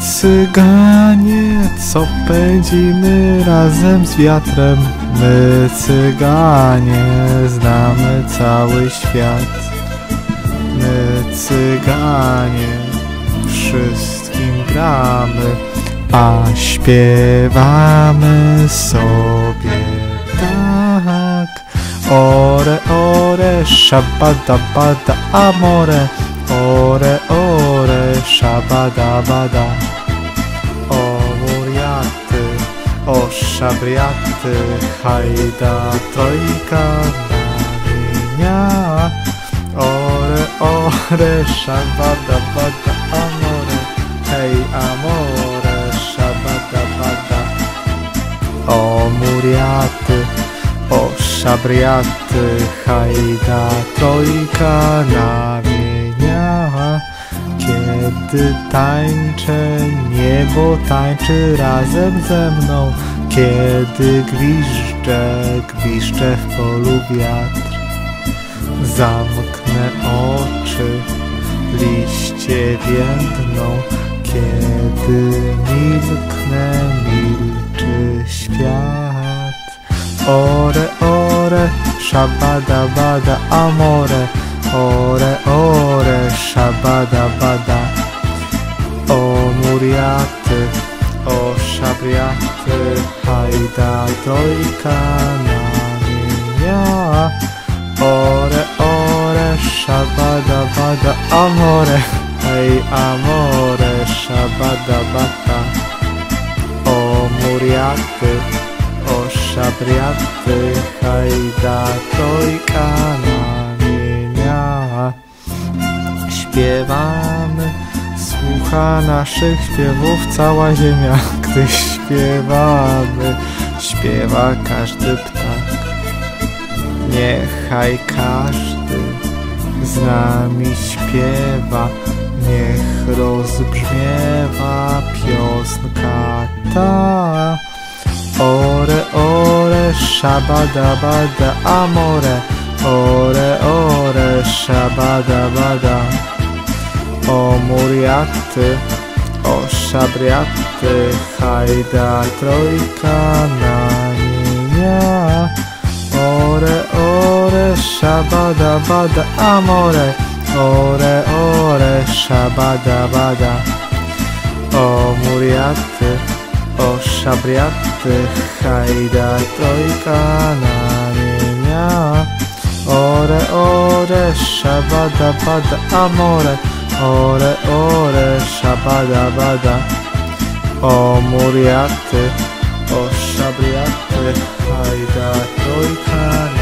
Cyganie, co pędzimy razem z wiatrem. My cyganie, znamy cały świat. My cyganie, wszystkim gramy A śpiewamy sobie tak. Ore, ore, szabada, bada, amore. Ore, ore, szabada, bada O muriaty, o szabriaty Hajda, trojka namienia Ore, ore, szabada, bada, amore Hej, amore, szabada, bada O muriaty, o szabriaty Hajda, trojka namienia Kiedy tańczę, niebo tańczy razem ze mną. Kiedy gwiżdżę, gwiżdżę w polu wiatr. Zamknę oczy, liście więdną. Kiedy milknę, milczy świat. Ore, ore, szabada, bada, amore Ore, ore, szabada, bada. O muriaty, o szabriaty Hajda, trojka namienia Ore, ore, szabada, bada, amore Hej, amore, szabada, bada. O muriaty, o szabriaty Hajda, trojka namienia Śpiewamy, słucha naszych śpiewów cała ziemia Gdy śpiewamy, śpiewa każdy ptak. Niechaj każdy z nami śpiewa. Niech rozbrzmiewa piosenka ta. Ore, ore, szabada, bada, amore. Ore, ore, szabada, bada O muriaty, o szabriaty Hajda, trojka namienia Ore, ore, szabada, bada, amore. Ore, ore, szabada, bada. O muriaty, o szabriaty Hajda, trojka namienia Ore, ore, szabada, bada, amore Ore, ore, szabada, bada. O muriaty, o szabriaty Hajda, trojka